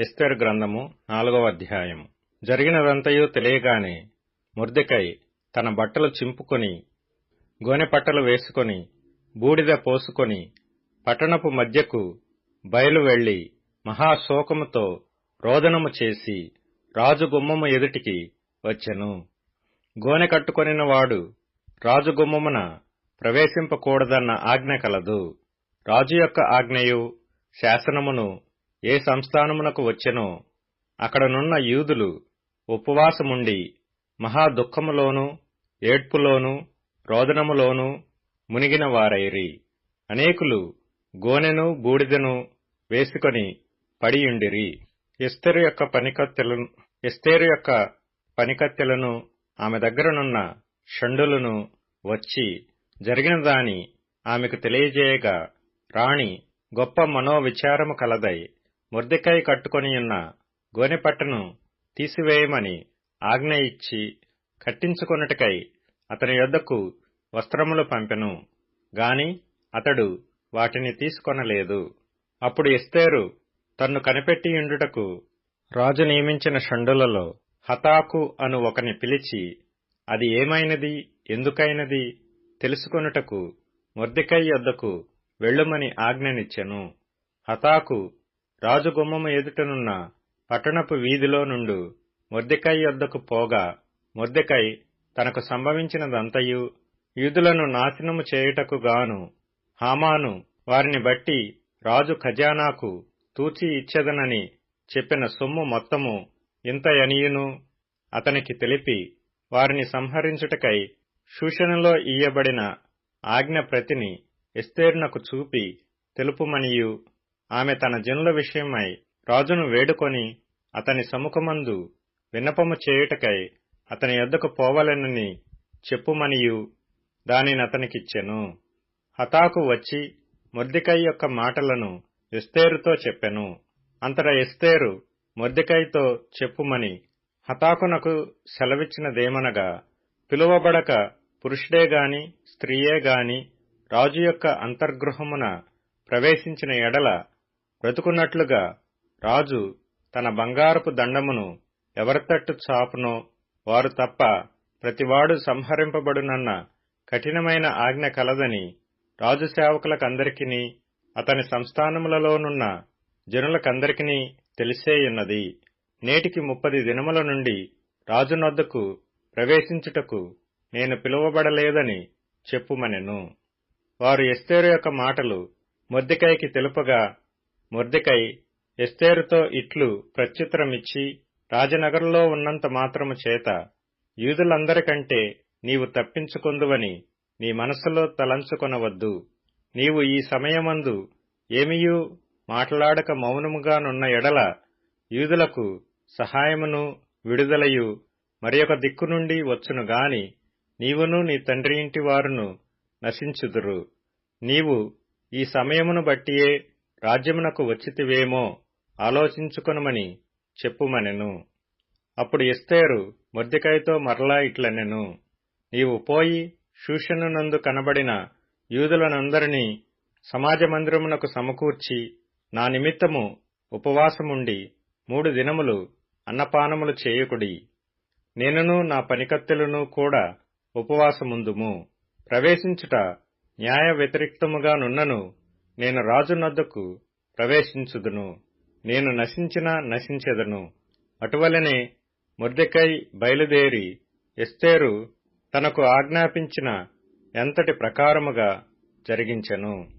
ఎస్తేరు గ్రంథము నాలుగవ అధ్యాయము. జరిగినదంతయు తెలియగానే ముర్దికై తన బట్టలు చింపుకొని గోనెపట్టలు వేసుకొని బూడిద పోసుకొని పట్టణపు మధ్యకు బయలు వెళ్ళి మహాశోకముతో రోదనము చేసి రాజు గుమ్మము ఎదుటికి వచ్చెను. గోనె కట్టుకొనిన వాడు రాజు గుమ్మమున ప్రవేశింపకూడదన్న ఆజ్ఞ కలదు. రాజు యొక్క ఆజ్ఞయు శాసనమును ఏ సంస్థానమునకు వచ్చెనో అక్కడనున్న యూదులు ఉపవాసముండి మహా దుఃఖములోను ఏడ్పులోను రోదనములోను మునిగిన వారైరి. అనేకులు గోనెను బూడిదను వేసుకొని పడియుండిరి. ఎస్తేరు యొక్క పనికత్తెలను ఎస్తేరు యొక్క పనికత్తెలను ఆమె దగ్గరనున్న షండులను వచ్చి జరిగిన దాని ఆమెకు తెలియజేయగా రాణి గొప్ప మనోవిచారము కలదై మొర్దెకై కట్టుకొనియున్న గోనెపట్టను తీసివేయమని ఆజ్ఞ ఇచ్చి కట్టించుకొనుటకై అతని యొద్దకు వస్త్రములు పంపెను. గాని అతడు వాటిని తీసుకొనలేదు. అప్పుడు ఎస్తేరు తన్ను కనిపెట్టియుండుటకు రాజు నియమించిన షండులలో హతాకు అను ఒకని పిలిచి అది ఏమైనది? ఎందుకైనది? తెలుసుకొనుటకు మొర్దెకై యొద్దకు వెళ్ళుమని ఆజ్ఞనిచ్చెను. హతాకు రాజుగుమ్మము ఎదుటనున్న పట్టణపు వీధిలో నుండు మొర్దెకై యొద్దకు పోగా మొర్దెకై తనకు సంభవించినదంతయు యూదులను నాశనము చేయుటకు గాను హామాను వారిని బట్టి రాజు ఖజానాకు తూచి ఇచ్చేదనని చెప్పిన సొమ్ము మొత్తము ఇంతయనియును అతనికి తెలిపి వారిని సంహరించుటకై శూషణలో ఇయ్యబడిన ఆజ్ఞ ప్రతిని ఎస్తేర్నకు చూపి తెలుపుమనియు. ఆమె తన జనుల విషయమై రాజును వేడుకొని అతని సముఖమందు విన్నపము చేయుటకై అతని యొద్దకు పోవలెనని చెప్పుమనియు దానిని అతనికిచ్చెను. హతాకు వచ్చి మొర్దికై యొక్క మాటలను ఎస్తేరుతో చెప్పెను. అంతట ఎస్తేరు మొర్దికైతో చెప్పుమని హతాకునకు సెలవిచ్చినదేమనగా పిలువబడక పురుషుడే గాని స్త్రీయే గాని రాజు యొక్క అంతర్గృహమున ప్రవేశించిన ఎడల బ్రతుకున్నట్లుగా రాజు తన బంగారపు దండమును ఎవరితట్టు చాపునో వారు తప్ప ప్రతివాడు సంహరింపబడునన్న కఠినమైన ఆజ్ఞ కలదని రాజు సేవకులకందరికీ అతని సంస్థానములలోనున్న జనులకందరికీ తెలిసేయున్నది. నేటికి ముప్పది దినముల నుండి రాజునొద్దకు ప్రవేశించుటకు నేను పిలువబడలేదని చెప్పుమనెను. వారు ఎస్తేరు యొక్క మాటలు మొద్దికైకి తెలుపగా మొర్దికై ఎస్తేరుతో ఇట్లు ప్రత్యుత్తరమిచ్చి రాజనగరంలో ఉన్నంత మాత్రము చేత యూదులందరికంటే నీవు తప్పించుకొందువని నీ మనస్సులో తలంచుకొనవద్దు. నీవు ఈ సమయమందు ఏమియూ మాట్లాడక మౌనముగానున్న ఎడల యూదులకు సహాయమును విడుదలయు మరియొక దిక్కు నుండి వచ్చునుగాని నీవును నీ తండ్రి ఇంటి వారును నశించుదురు. నీవు ఈ సమయమును బట్టియే రాజ్యమునకు వచ్చితివేమో ఆలోచించుకొనమని చెప్పుమనెను. అప్పుడు ఎస్తేరు మొర్దికైతో మరలా ఇట్లనెను నీవు పోయి శూషణునందు కనబడిన యూదులనందరినీ సమాజ మందిరమునకు సమకూర్చి నా నిమిత్తము ఉపవాసముండి మూడు దినములు అన్నపానములు చేయకుడి. నేనును నా పనికత్తెలను కూడా ఉపవాసముందుము. ప్రవేశించుట న్యాయ వ్యతిరిక్తముగా నున్నను. నేను రాజునొద్దకు ప్రవేశించుదును. నేను నశించినా నశించెదను. అటువలనే మొర్దెకై బయలుదేరి ఎస్తేరు తనకు ఆజ్ఞాపించిన ఎంతటి ప్రకారముగా జరిగించెను.